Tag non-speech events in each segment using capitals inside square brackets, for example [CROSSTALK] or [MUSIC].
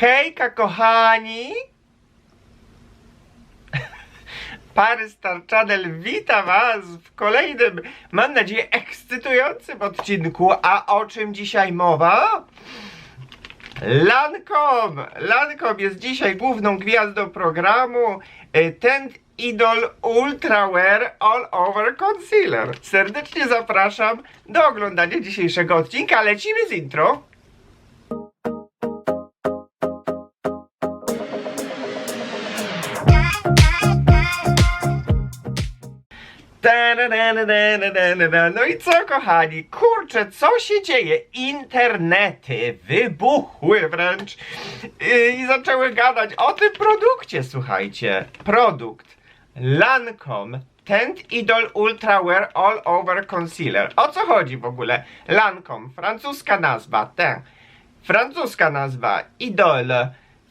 Hejka kochani! Pary Star Channel wita was w kolejnym, mam nadzieję, ekscytującym odcinku. A o czym dzisiaj mowa? Lancome! Lancome jest dzisiaj główną gwiazdą programu. Y, Ten Idol Ultra Wear All Over Concealer. Serdecznie zapraszam do oglądania dzisiejszego odcinka. Lecimy z intro. No i co, kochani? Kurczę, co się dzieje? Internety wybuchły wręcz yy, i zaczęły gadać o tym produkcie, słuchajcie. Produkt Lancome Tent Idol Ultra Wear All Over Concealer. O co chodzi w ogóle? Lancome, francuska nazwa, ten. Francuska nazwa, Idol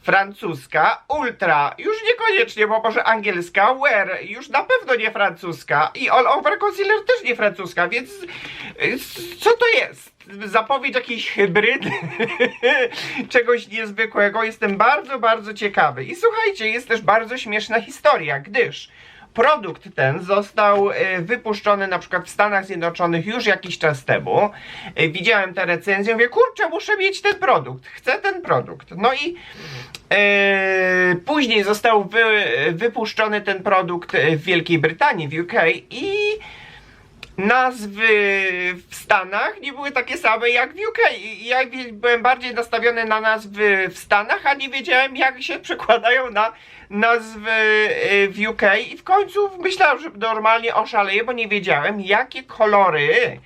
francuska, ultra, już niekoniecznie, bo może angielska, wear, już na pewno nie francuska. I all over concealer też nie francuska, więc y, co to jest? Zapowiedź jakiejś hybrydy, [LAUGHS] czegoś niezwykłego, jestem bardzo, bardzo ciekawy. I słuchajcie, jest też bardzo śmieszna historia, gdyż produkt ten został e, wypuszczony na przykład w Stanach Zjednoczonych już jakiś czas temu. E, Widziałem te recenzje, mówię, kurczę, muszę mieć ten produkt, chcę ten produkt. No i e, później został wy, wypuszczony ten produkt w Wielkiej Brytanii, w UK i nazwy w Stanach nie były takie same jak w UK. Ja byłem bardziej nastawiony na nazwy w Stanach, a nie wiedziałem jak się przekładają na nazwy y, w UK. I w końcu myślałem, że normalnie oszaleję, bo nie wiedziałem jakie kolory,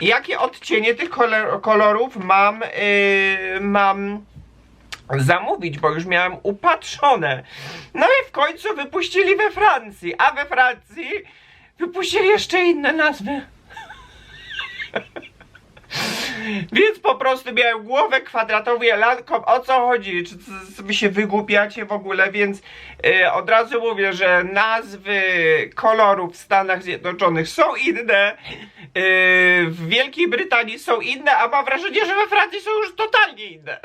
jakie odcienie tych kolor, kolorów mam, y, mam zamówić, bo już miałem upatrzone. No i w końcu wypuścili we Francji, a we Francji wypuścili jeszcze inne nazwy. [LAUGHS] Więc po prostu miałem głowę kwadratową, ja lanką, o co chodzi? Czy wy się wygłupiacie w ogóle? Więc y, od razu mówię, że nazwy kolorów w Stanach Zjednoczonych są inne, y, w Wielkiej Brytanii są inne, a mam wrażenie, że we Francji są już totalnie inne.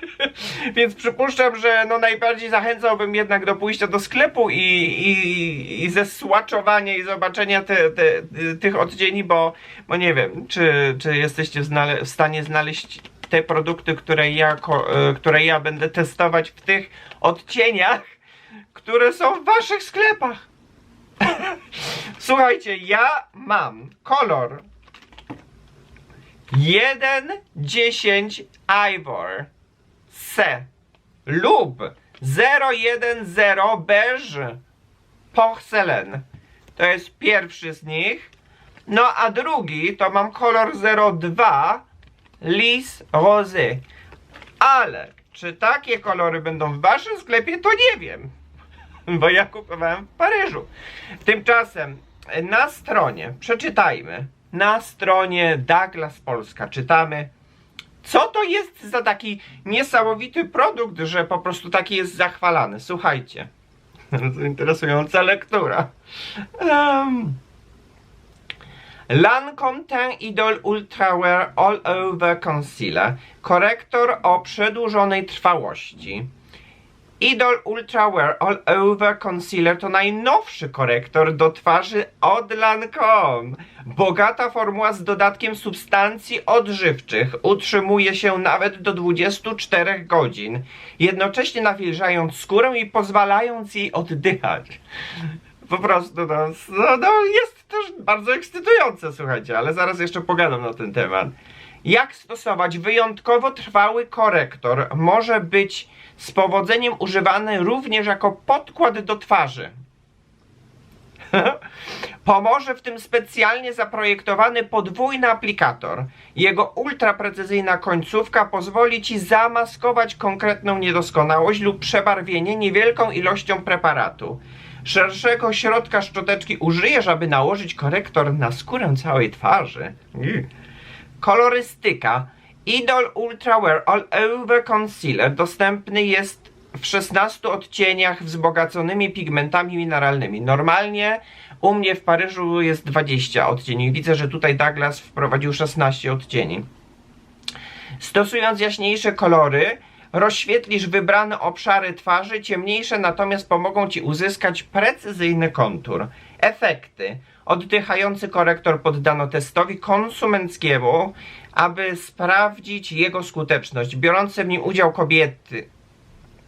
[LAUGHS] Więc przypuszczam, że no najbardziej zachęcałbym jednak do pójścia do sklepu i, i, i zesłaczowania i zobaczenia te, te, tych odcieni, bo, bo nie wiem, czy, czy jesteście w, w stanie znaleźć te produkty, które ja, e, które ja będę testować w tych odcieniach, które są w waszych sklepach. [LAUGHS] Słuchajcie, ja mam kolor 1.10 Ivor C lub 010 Beige Porcelain. To jest pierwszy z nich. No a drugi to mam kolor 02 Lis Rosé. Ale czy takie kolory będą w waszym sklepie, to nie wiem. [LAUGHS] Bo ja kupowałem w Paryżu. Tymczasem na stronie, przeczytajmy, na stronie Douglas Polska czytamy co to jest za taki niesamowity produkt, że po prostu taki jest zachwalany? Słuchajcie. [LAUGHS] Interesująca lektura. Um. Lancome Ten Idol Ultra Wear All Over Concealer. Korektor o przedłużonej trwałości. Idol Ultra Wear All Over Concealer to najnowszy korektor do twarzy od Lancome. Bogata formuła z dodatkiem substancji odżywczych utrzymuje się nawet do 24 godzin, jednocześnie nawilżając skórę i pozwalając jej oddychać. Po prostu, no, no, no jest też bardzo ekscytujące, słuchajcie, ale zaraz jeszcze pogadam na ten temat. Jak stosować wyjątkowo trwały korektor może być z powodzeniem używany również jako podkład do twarzy. [LAUGHS] Pomoże w tym specjalnie zaprojektowany podwójny aplikator. Jego ultraprecyzyjna końcówka pozwoli Ci zamaskować konkretną niedoskonałość lub przebarwienie niewielką ilością preparatu. Szerszego środka szczoteczki użyjesz, aby nałożyć korektor na skórę całej twarzy. Mm. Kolorystyka. Idol Ultra Wear All Over Concealer dostępny jest w 16 odcieniach wzbogaconymi pigmentami mineralnymi. Normalnie u mnie w Paryżu jest 20 odcieni. Widzę, że tutaj Douglas wprowadził 16 odcieni. Stosując jaśniejsze kolory, Rozświetlisz wybrane obszary twarzy, ciemniejsze natomiast pomogą Ci uzyskać precyzyjny kontur. Efekty. Oddychający korektor poddano testowi konsumenckiemu, aby sprawdzić jego skuteczność. Biorące w nim udział kobiety.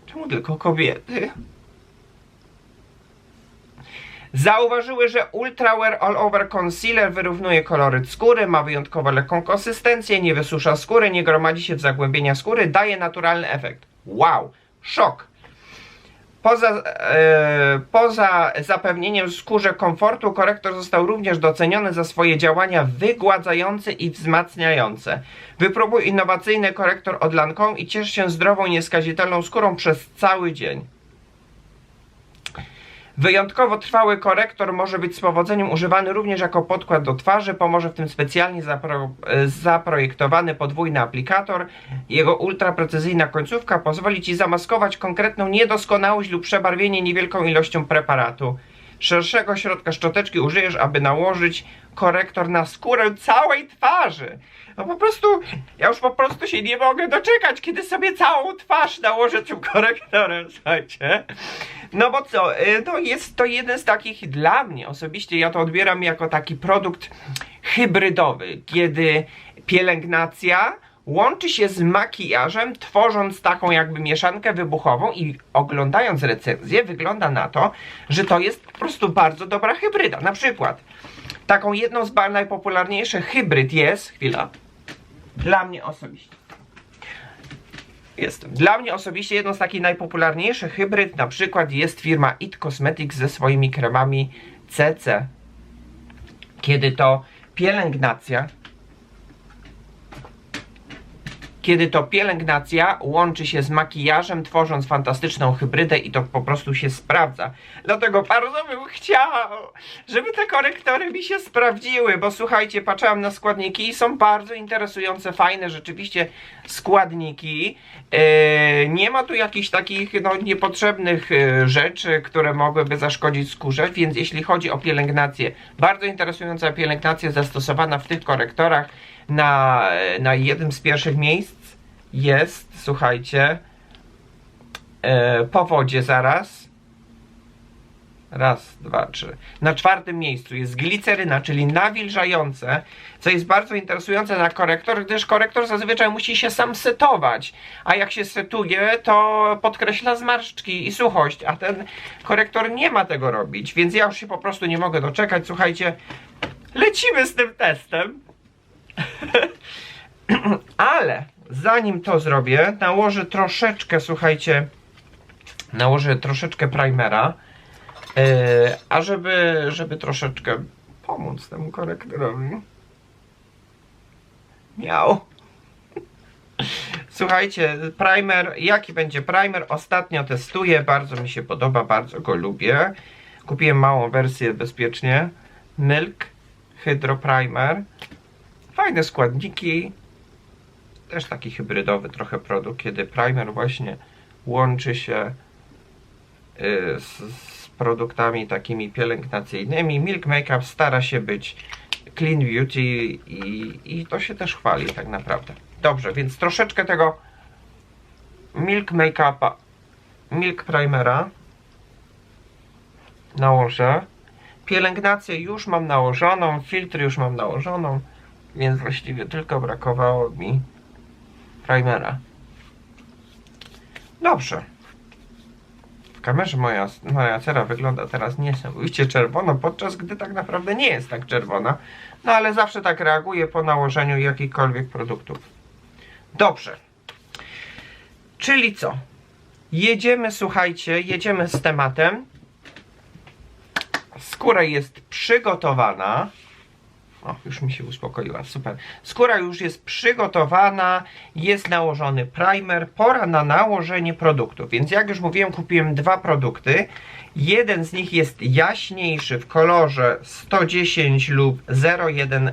Czemu tylko kobiety? Zauważyły, że Ultra Wear All Over Concealer wyrównuje koloryt skóry, ma wyjątkowo lekką konsystencję, nie wysusza skóry, nie gromadzi się w zagłębienia skóry, daje naturalny efekt. Wow! Szok! Poza, e, poza zapewnieniem skórze komfortu, korektor został również doceniony za swoje działania wygładzające i wzmacniające. Wypróbuj innowacyjny korektor od Lancome i ciesz się zdrową, nieskazitelną skórą przez cały dzień. Wyjątkowo trwały korektor może być z powodzeniem używany również jako podkład do twarzy. Pomoże w tym specjalnie zapro, e, zaprojektowany podwójny aplikator. Jego ultraprecyzyjna końcówka pozwoli Ci zamaskować konkretną niedoskonałość lub przebarwienie niewielką ilością preparatu. Szerszego środka szczoteczki użyjesz, aby nałożyć korektor na skórę całej twarzy. No po prostu, ja już po prostu się nie mogę doczekać, kiedy sobie całą twarz nałożę tym korektorem, [LAUGHS] słuchajcie. No bo co, y, no jest to jeden z takich dla mnie osobiście, ja to odbieram jako taki produkt hybrydowy, kiedy pielęgnacja łączy się z makijażem, tworząc taką jakby mieszankę wybuchową i oglądając recenzję wygląda na to, że to jest po prostu bardzo dobra hybryda. Na przykład taką jedną z najpopularniejszych hybryd jest, chwila, dla mnie osobiście. Jestem. Dla mnie osobiście jedną z takich najpopularniejszych hybryd na przykład jest firma It Cosmetics ze swoimi kremami CC. Kiedy to pielęgnacja kiedy to pielęgnacja łączy się z makijażem, tworząc fantastyczną hybrydę i to po prostu się sprawdza. Dlatego bardzo bym chciał, żeby te korektory mi się sprawdziły, bo słuchajcie, patrzyłam na składniki i są bardzo interesujące, fajne rzeczywiście składniki. Yy, nie ma tu jakichś takich no, niepotrzebnych yy, rzeczy, które mogłyby zaszkodzić skórze, więc jeśli chodzi o pielęgnację, bardzo interesująca pielęgnacja zastosowana w tych korektorach na, na jednym z pierwszych miejsc jest, słuchajcie, e, po wodzie zaraz. Raz, dwa, trzy. Na czwartym miejscu jest gliceryna, czyli nawilżające, co jest bardzo interesujące na korektor, gdyż korektor zazwyczaj musi się sam setować, a jak się setuje, to podkreśla zmarszczki i suchość, a ten korektor nie ma tego robić, więc ja już się po prostu nie mogę doczekać. Słuchajcie, lecimy z tym testem. [LAUGHS] Ale zanim to zrobię, nałożę troszeczkę, słuchajcie, nałożę troszeczkę primera, yy, a żeby, żeby troszeczkę pomóc temu korektorowi. Miał. Słuchajcie, primer, jaki będzie primer? Ostatnio testuję, bardzo mi się podoba, bardzo go lubię. Kupiłem małą wersję bezpiecznie. Milk Hydro Primer. Fajne składniki, też taki hybrydowy trochę produkt, kiedy primer właśnie łączy się y, z, z produktami takimi pielęgnacyjnymi. Milk Makeup stara się być clean beauty i, i to się też chwali tak naprawdę. Dobrze, więc troszeczkę tego Milk Makeupa, Milk Primera nałożę. Pielęgnację już mam nałożoną, filtr już mam nałożoną, więc właściwie tylko brakowało mi primera. Dobrze. W kamerze moja, moja cera wygląda teraz niesamowicie czerwono, podczas gdy tak naprawdę nie jest tak czerwona. No ale zawsze tak reaguje po nałożeniu jakichkolwiek produktów. Dobrze. Czyli co? Jedziemy, słuchajcie, jedziemy z tematem. Skóra jest przygotowana. O, już mi się uspokoiła, super. Skóra już jest przygotowana, jest nałożony primer, pora na nałożenie produktów. Więc jak już mówiłem, kupiłem dwa produkty. Jeden z nich jest jaśniejszy w kolorze 110 lub 010.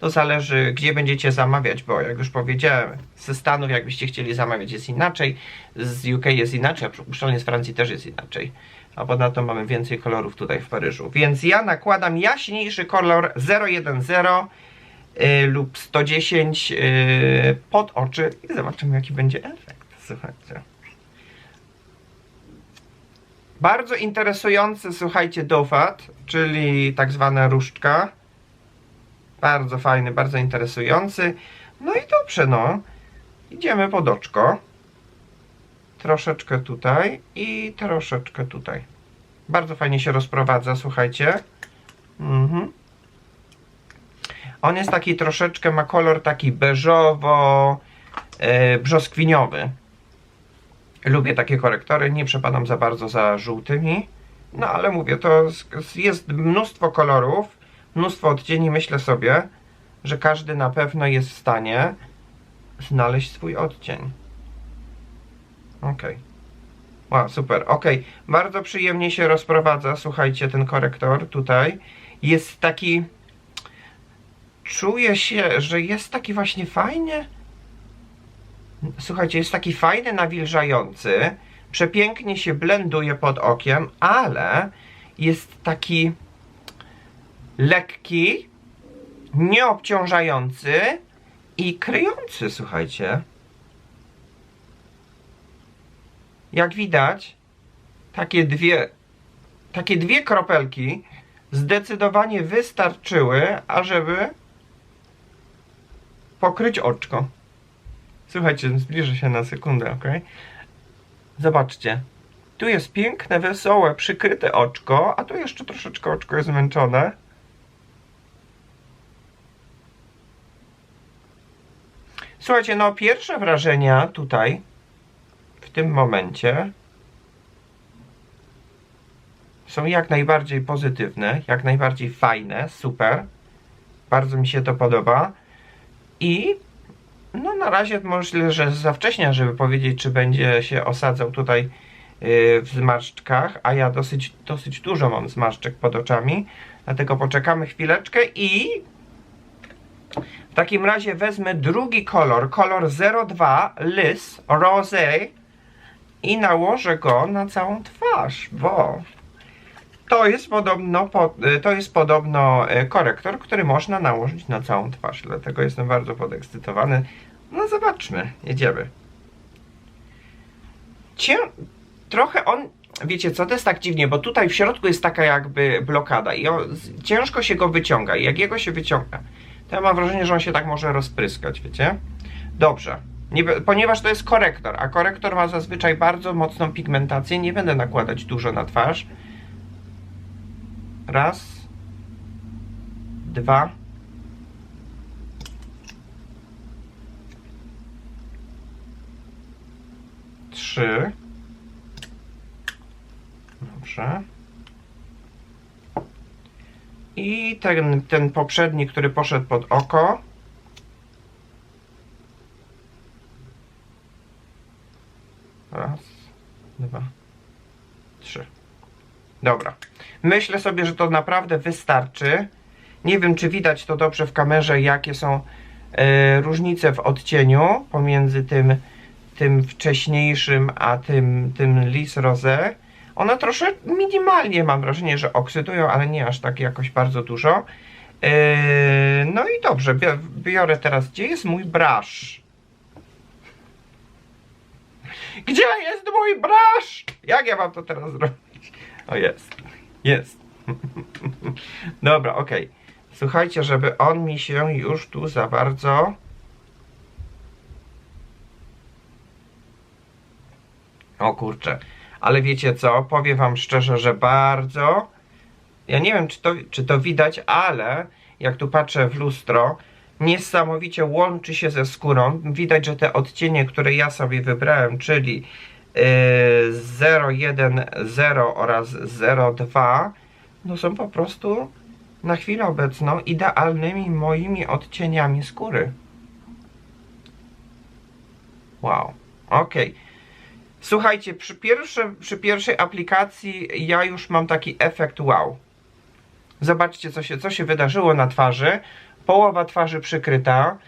To zależy, gdzie będziecie zamawiać, bo jak już powiedziałem, ze Stanów, jakbyście chcieli zamawiać, jest inaczej, z UK jest inaczej, a przypuszczalnie z Francji też jest inaczej a ponadto mamy więcej kolorów tutaj w Paryżu. Więc ja nakładam jaśniejszy kolor 010 y, lub 110 y, pod oczy i zobaczymy jaki będzie efekt. słuchajcie. Bardzo interesujący, słuchajcie, dofat, czyli tak zwana różdżka. Bardzo fajny, bardzo interesujący. No i dobrze, no. Idziemy pod oczko. Troszeczkę tutaj i troszeczkę tutaj. Bardzo fajnie się rozprowadza, słuchajcie. Mhm. On jest taki troszeczkę, ma kolor taki beżowo e. Lubię takie korektory, nie przepadam za bardzo za żółtymi. No ale mówię, to jest mnóstwo kolorów, mnóstwo odcieni. Myślę sobie, że każdy na pewno jest w stanie znaleźć swój odcień. Okej. Wow, super. Okej, bardzo przyjemnie się rozprowadza. Słuchajcie, ten korektor tutaj jest taki. Czuję się, że jest taki właśnie fajnie. Słuchajcie, jest taki fajny, nawilżający. Przepięknie się blenduje pod okiem, ale jest taki lekki, nieobciążający i kryjący, słuchajcie. Jak widać, takie dwie, takie dwie kropelki zdecydowanie wystarczyły, ażeby pokryć oczko. Słuchajcie, zbliżę się na sekundę, ok? Zobaczcie. Tu jest piękne, wesołe, przykryte oczko, a tu jeszcze troszeczkę oczko jest zmęczone. Słuchajcie, no pierwsze wrażenia tutaj, w tym momencie, są jak najbardziej pozytywne, jak najbardziej fajne, super. Bardzo mi się to podoba. I no na razie myślę, że za wcześnie, żeby powiedzieć, czy będzie się osadzał tutaj yy, w zmarszczkach, a ja dosyć, dosyć dużo mam zmarszczek pod oczami, dlatego poczekamy chwileczkę i w takim razie wezmę drugi kolor, kolor 02 Lys Rosé i nałożę go na całą twarz, bo to jest podobno, po- y, to jest podobno y, korektor, który można nałożyć na całą twarz, dlatego jestem bardzo podekscytowany. No zobaczmy, jedziemy. Cię... Trochę on, wiecie co, to jest tak dziwnie, bo tutaj w środku jest taka jakby blokada i on, ciężko się go wyciąga i jak jego się wyciąga, to ja mam wrażenie, że on się tak może rozpryskać, wiecie? Dobrze. Nie, ponieważ to jest korektor, a korektor ma zazwyczaj bardzo mocną pigmentację, nie będę nakładać dużo na twarz. Raz, dwa, trzy. Dobrze. I ten, ten poprzedni, który poszedł pod oko. Raz, dwa, trzy. Dobra. Myślę sobie, że to naprawdę wystarczy. Nie wiem, czy widać to dobrze w kamerze, jakie są e, różnice w odcieniu pomiędzy tym, tym wcześniejszym, a tym, tym Lis Rosé. One troszkę minimalnie mam wrażenie, że oksydują, ale nie aż tak jakoś bardzo dużo. E, no i dobrze, biorę teraz, gdzie jest mój brush? Gdzie jest mój brush? Jak ja mam to teraz zrobić? O jest, jest. [LAUGHS] Dobra, okej. Słuchajcie, żeby on mi się już tu za bardzo. O kurczę. Ale wiecie co? Powiem wam szczerze, że bardzo. Ja nie wiem, czy to, czy to widać, ale jak tu patrzę w lustro, niesamowicie łączy się ze skórą. Widać, że te odcienie, które ja sobie wybrałem, czyli 010 oraz 02, no są po prostu na chwilę obecną idealnymi moimi odcieniami skóry. Wow, okej. Słuchajcie, przy, pierwsze, przy pierwszej aplikacji ja już mam taki efekt wow. Zobaczcie, co się, co się wydarzyło na twarzy. Połowa twarzy przykryta.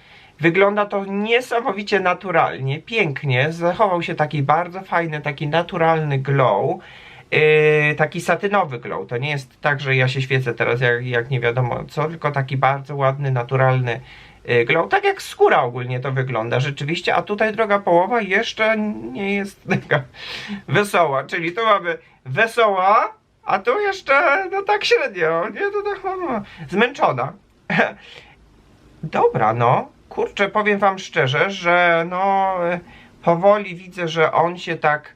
Wygląda to niesamowicie naturalnie, pięknie. Zachował się taki bardzo fajny, taki naturalny glow. Yy, taki satynowy glow. To nie jest tak, że ja się świecę teraz jak, jak nie wiadomo co, tylko taki bardzo ładny, naturalny y, glow. Tak jak skóra ogólnie to wygląda rzeczywiście, a tutaj druga połowa jeszcze nie jest [LAUGHS] taka wesoła, czyli tu mamy wesoła, a tu jeszcze no tak średnio, nie, to tak no, zmęczona. [LAUGHS] Dobra, no, kurczę, powiem wam szczerze, że no powoli widzę, że on się tak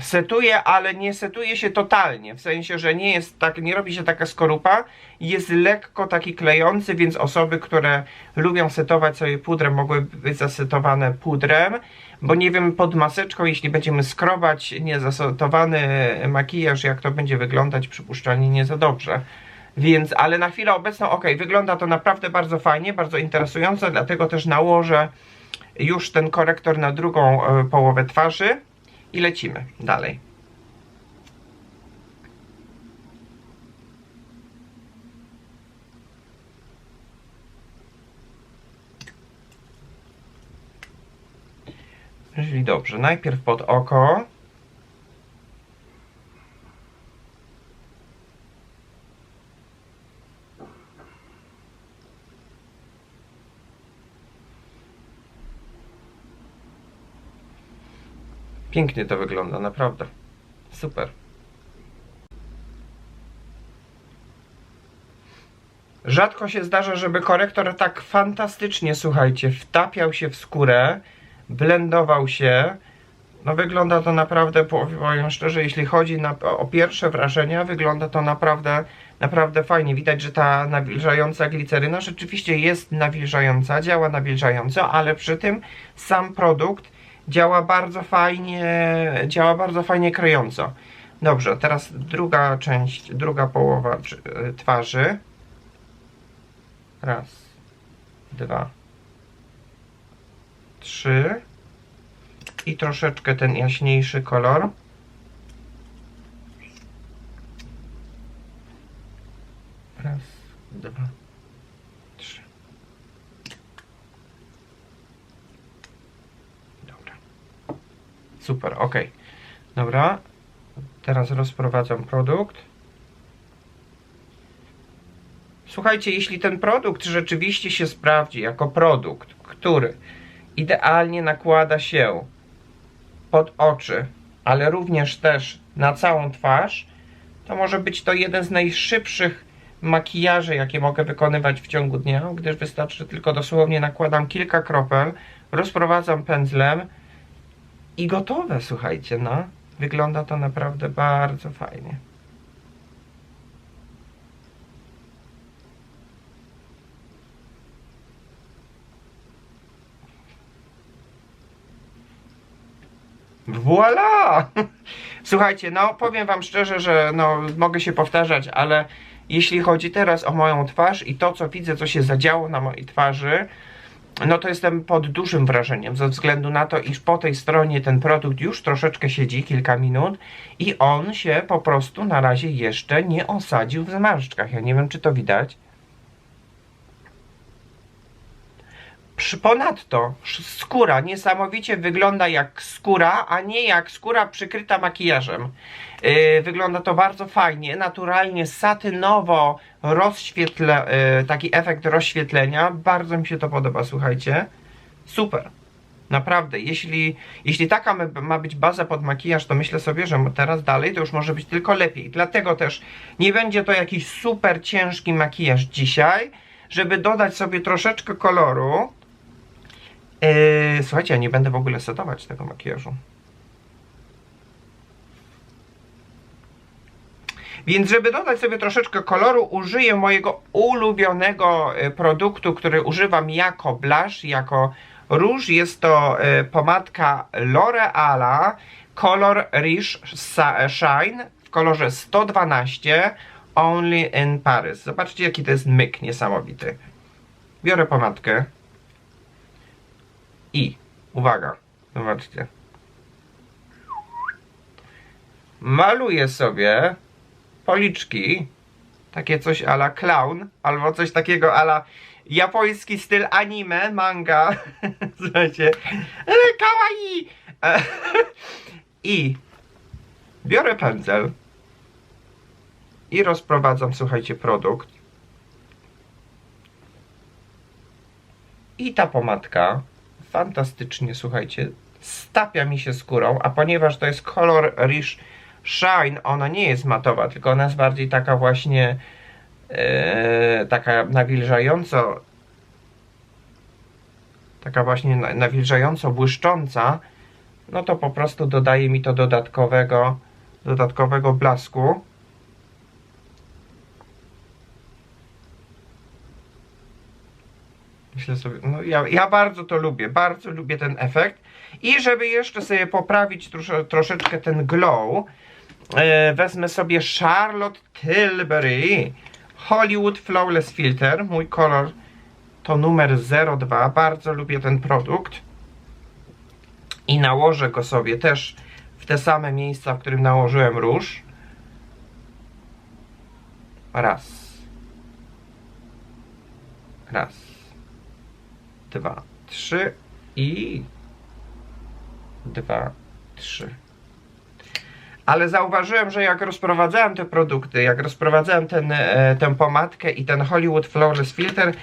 setuje, ale nie setuje się totalnie, w sensie, że nie jest tak, nie robi się taka skorupa, jest lekko taki klejący, więc osoby, które lubią setować sobie pudrem, mogłyby być zasetowane pudrem, bo nie wiem, pod maseczką, jeśli będziemy skrobać niezasetowany makijaż, jak to będzie wyglądać, przypuszczalnie nie za dobrze. Więc, ale na chwilę obecną, ok, wygląda to naprawdę bardzo fajnie, bardzo interesująco, dlatego też nałożę już ten korektor na drugą e, połowę twarzy i lecimy dalej. Czyli dobrze, najpierw pod oko. Pięknie to wygląda, naprawdę. Super. Rzadko się zdarza, żeby korektor tak fantastycznie, słuchajcie, wtapiał się w skórę, blendował się. No wygląda to naprawdę, powiem szczerze, jeśli chodzi na, o pierwsze wrażenia, wygląda to naprawdę, naprawdę fajnie. Widać, że ta nawilżająca gliceryna rzeczywiście jest nawilżająca, działa nawilżająco, ale przy tym sam produkt działa bardzo fajnie, działa bardzo fajnie kryjąco. Dobrze, teraz druga część, druga połowa y, twarzy. Raz, dwa, trzy. I troszeczkę ten jaśniejszy kolor. Raz, dwa, trzy. Dobra. Super, ok. Dobra. Teraz rozprowadzam produkt. Słuchajcie, jeśli ten produkt rzeczywiście się sprawdzi jako produkt, który idealnie nakłada się pod oczy, ale również też na całą twarz, to może być to jeden z najszybszych makijaży, jakie mogę wykonywać w ciągu dnia, gdyż wystarczy tylko dosłownie nakładam kilka kropel, rozprowadzam pędzlem i gotowe, słuchajcie, no. Wygląda to naprawdę bardzo fajnie. Voila! [LAUGHS] Słuchajcie, no powiem wam szczerze, że no mogę się powtarzać, ale jeśli chodzi teraz o moją twarz i to, co widzę, co się zadziało na mojej twarzy, no to jestem pod dużym wrażeniem, ze względu na to, iż po tej stronie ten produkt już troszeczkę siedzi, kilka minut i on się po prostu na razie jeszcze nie osadził w zmarszczkach. Ja nie wiem, czy to widać. Ponadto skóra niesamowicie wygląda jak skóra, a nie jak skóra przykryta makijażem. Yy, wygląda to bardzo fajnie, naturalnie, satynowo, rozświetle, yy, taki efekt rozświetlenia. Bardzo mi się to podoba, słuchajcie. Super. Naprawdę, jeśli, jeśli taka ma być baza pod makijaż, to myślę sobie, że teraz dalej to już może być tylko lepiej. Dlatego też nie będzie to jakiś super ciężki makijaż dzisiaj, żeby dodać sobie troszeczkę koloru. Yy, słuchajcie, ja nie będę w ogóle setować tego makijażu. Więc żeby dodać sobie troszeczkę koloru, użyję mojego ulubionego e, produktu, który używam jako blush, jako róż. Jest to e, pomadka L'Oreala Color Riche Sa- Shine w kolorze 112 Only in Paris. Zobaczcie jaki to jest myk niesamowity. Biorę pomadkę i uwaga, zobaczcie. Maluję sobie policzki, takie coś ala clown, albo coś takiego ala japoński styl anime, manga. [LAUGHS] Słuchajcie, kawaii! I biorę pędzel i rozprowadzam, słuchajcie, produkt. I ta pomadka fantastycznie, słuchajcie, stapia mi się skórą, a ponieważ to jest kolor Rish Shine, ona nie jest matowa, tylko ona jest bardziej taka właśnie e, taka nawilżająco taka właśnie na- nawilżająco błyszcząca, no to po prostu dodaje mi to dodatkowego dodatkowego blasku. Myślę sobie, no ja, ja bardzo to lubię, bardzo lubię ten efekt. I żeby jeszcze sobie poprawić trosze, troszeczkę ten glow, e, wezmę sobie Charlotte Tilbury Hollywood Flawless Filter. Mój kolor to numer 02. Bardzo lubię ten produkt. I nałożę go sobie też w te same miejsca, w którym nałożyłem róż. Raz. Raz. Dwa. Trzy. I. Dwa. Trzy. Ale zauważyłem, że jak rozprowadzałem te produkty, jak rozprowadzałem ten, e, tę pomadkę i ten Hollywood Flawless Filter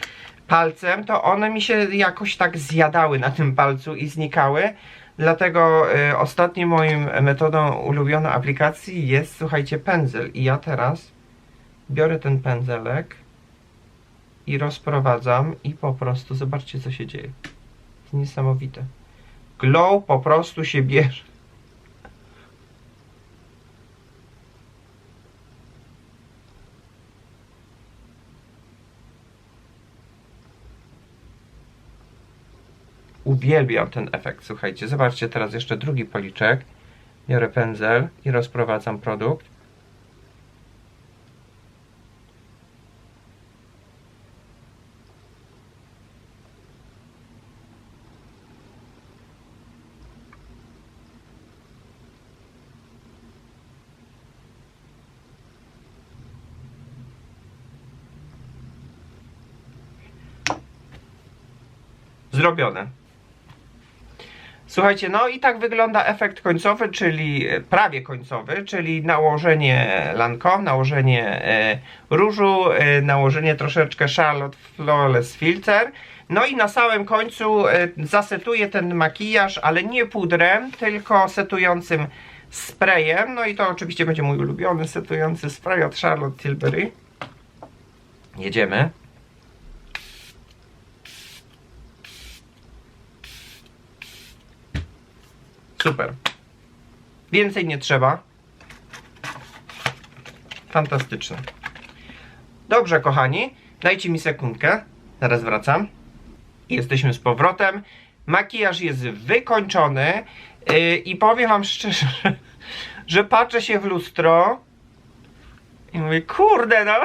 palcem, to one mi się jakoś tak zjadały na tym palcu i znikały. Dlatego e, ostatnim moim metodą ulubioną aplikacji jest, słuchajcie, pędzel. I ja teraz biorę ten pędzelek i rozprowadzam i po prostu zobaczcie co się dzieje. Jest niesamowite. Glow po prostu się bierze. Uwielbiam ten efekt, słuchajcie. Zobaczcie teraz jeszcze drugi policzek. Biorę pędzel i rozprowadzam produkt. Zrobione. Słuchajcie, no i tak wygląda efekt końcowy, czyli e, prawie końcowy, czyli nałożenie Lancome, nałożenie e, różu, e, nałożenie troszeczkę Charlotte Flawless Filter. No i na samym końcu zasetuję ten makijaż, ale nie pudrem, tylko setującym sprayem. No i to oczywiście będzie mój ulubiony setujący spray od Charlotte Tilbury. Jedziemy. Super. Więcej nie trzeba. Fantastyczne. Dobrze, kochani. Dajcie mi sekundkę. Zaraz wracam. Jesteśmy z powrotem. Makijaż jest wykończony. Yy, I powiem wam szczerze, [LAUGHS] że patrzę się w lustro i mówię, kurde no.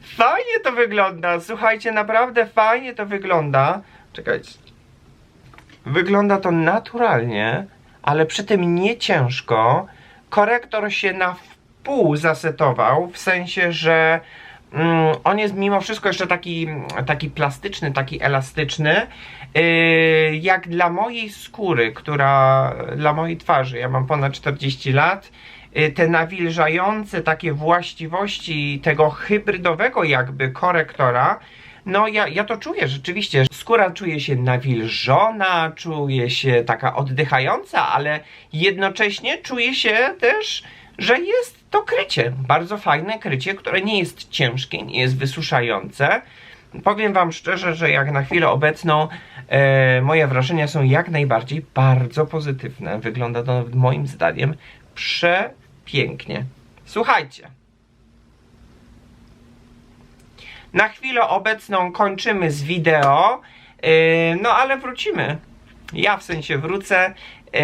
Fajnie to wygląda. Słuchajcie, naprawdę fajnie to wygląda. Czekajcie. Wygląda to naturalnie, ale przy tym nie ciężko. Korektor się na wpół zasetował, w sensie, że mm, on jest mimo wszystko jeszcze taki, taki plastyczny, taki elastyczny. Yy, jak dla mojej skóry, która dla mojej twarzy, ja mam ponad 40 lat, yy, te nawilżające takie właściwości tego hybrydowego jakby korektora, no ja, ja to czuję rzeczywiście. Skóra czuje się nawilżona, czuje się taka oddychająca, ale jednocześnie czuje się też, że jest to krycie. Bardzo fajne krycie, które nie jest ciężkie, nie jest wysuszające. Powiem Wam szczerze, że jak na chwilę obecną e, moje wrażenia są jak najbardziej bardzo pozytywne. Wygląda to moim zdaniem przepięknie. Słuchajcie. Na chwilę obecną kończymy z wideo, yy, no ale wrócimy. Ja w sensie wrócę yy,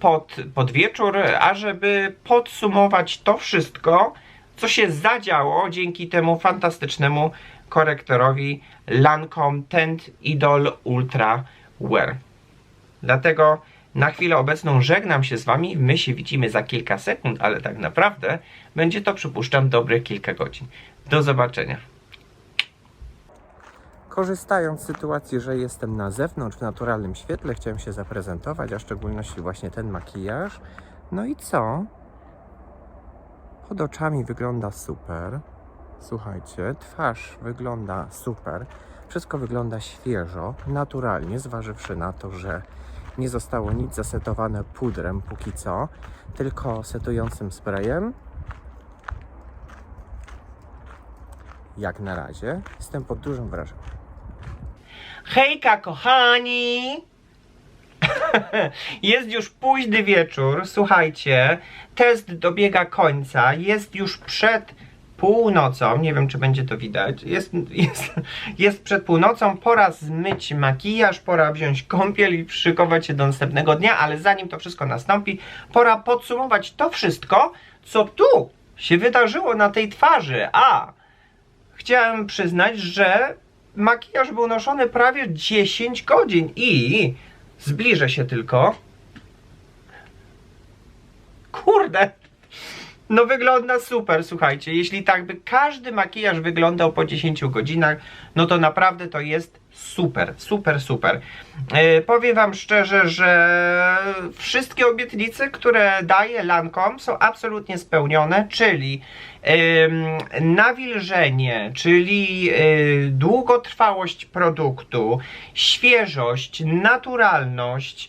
pod, pod wieczór, ażeby podsumować to wszystko, co się zadziało dzięki temu fantastycznemu korektorowi Lancome Tent Idol Ultra Wear. Dlatego na chwilę obecną żegnam się z Wami. My się widzimy za kilka sekund, ale tak naprawdę będzie to, przypuszczam, dobre kilka godzin. Do zobaczenia. Korzystając z sytuacji, że jestem na zewnątrz w naturalnym świetle, chciałem się zaprezentować, a w szczególności właśnie ten makijaż. No i co? Pod oczami wygląda super. Słuchajcie, twarz wygląda super. Wszystko wygląda świeżo, naturalnie, zważywszy na to, że nie zostało nic zasetowane pudrem póki co, tylko setującym sprayem. Jak na razie jestem pod dużym wrażeniem. Hejka, kochani! [LAUGHS] Jest już późny wieczór, słuchajcie, test dobiega końca, jest już przed północą, nie wiem czy będzie to widać, jest, jest, jest przed północą, pora zmyć makijaż, pora wziąć kąpiel i szykować się do następnego dnia, ale zanim to wszystko nastąpi, pora podsumować to wszystko, co tu się wydarzyło na tej twarzy, a chciałem przyznać, że makijaż był noszony prawie 10 godzin i zbliżę się tylko. Kurde! No wygląda super, słuchajcie. Jeśli tak by każdy makijaż wyglądał po 10 godzinach, no to naprawdę to jest super, super, super. E, powiem wam szczerze, że wszystkie obietnice, które daje Lancome są absolutnie spełnione, czyli em, nawilżenie, czyli e, długotrwałość produktu, świeżość, naturalność,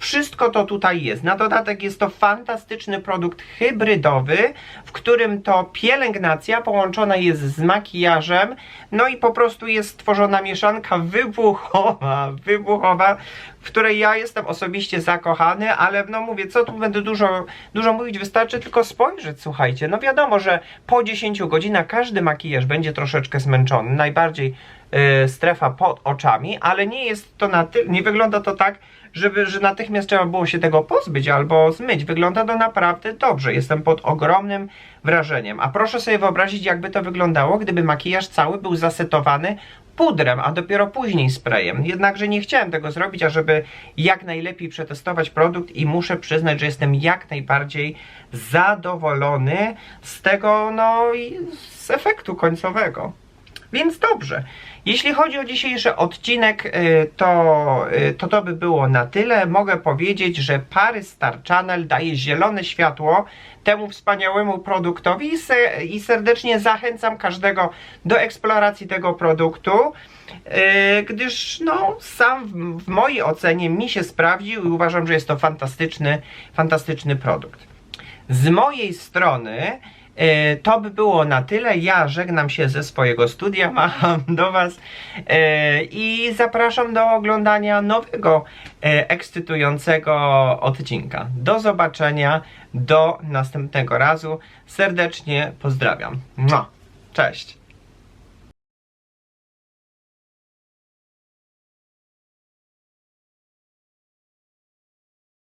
wszystko to tutaj jest. Na dodatek jest to fantastyczny produkt hybrydowy, w którym to pielęgnacja połączona jest z makijażem, no i po prostu jest stworzona mieszanka wybuchowa, [LAUGHS] wybuchowa, w której ja jestem osobiście zakochany, ale no mówię, co tu będę dużo, dużo mówić, wystarczy tylko spojrzeć, słuchajcie. No wiadomo, że po 10 godzinach każdy makijaż będzie troszeczkę zmęczony, najbardziej y, strefa pod oczami, ale nie jest to na tyle, nie wygląda to tak, żeby, że natychmiast trzeba było się tego pozbyć albo zmyć. Wygląda to naprawdę dobrze. Jestem pod ogromnym wrażeniem. A proszę sobie wyobrazić, jakby to wyglądało, gdyby makijaż cały był zasetowany pudrem, a dopiero później sprayem. Jednakże nie chciałem tego zrobić, ażeby jak najlepiej przetestować produkt i muszę przyznać, że jestem jak najbardziej zadowolony z tego, no i z efektu końcowego. Więc dobrze. Jeśli chodzi o dzisiejszy odcinek, y, to, y, to to by było na tyle. Mogę powiedzieć, że Pary Star Channel daje zielone światło temu wspaniałemu produktowi i, se, i serdecznie zachęcam każdego do eksploracji tego produktu, y, gdyż no, sam w, w mojej ocenie mi się sprawdził i uważam, że jest to fantastyczny, fantastyczny produkt. Z mojej strony to by było na tyle. Ja żegnam się ze swojego studia, [LAUGHS] macham do Was e, i zapraszam do oglądania nowego, e, ekscytującego odcinka. Do zobaczenia, do następnego razu. Serdecznie pozdrawiam. Cześć.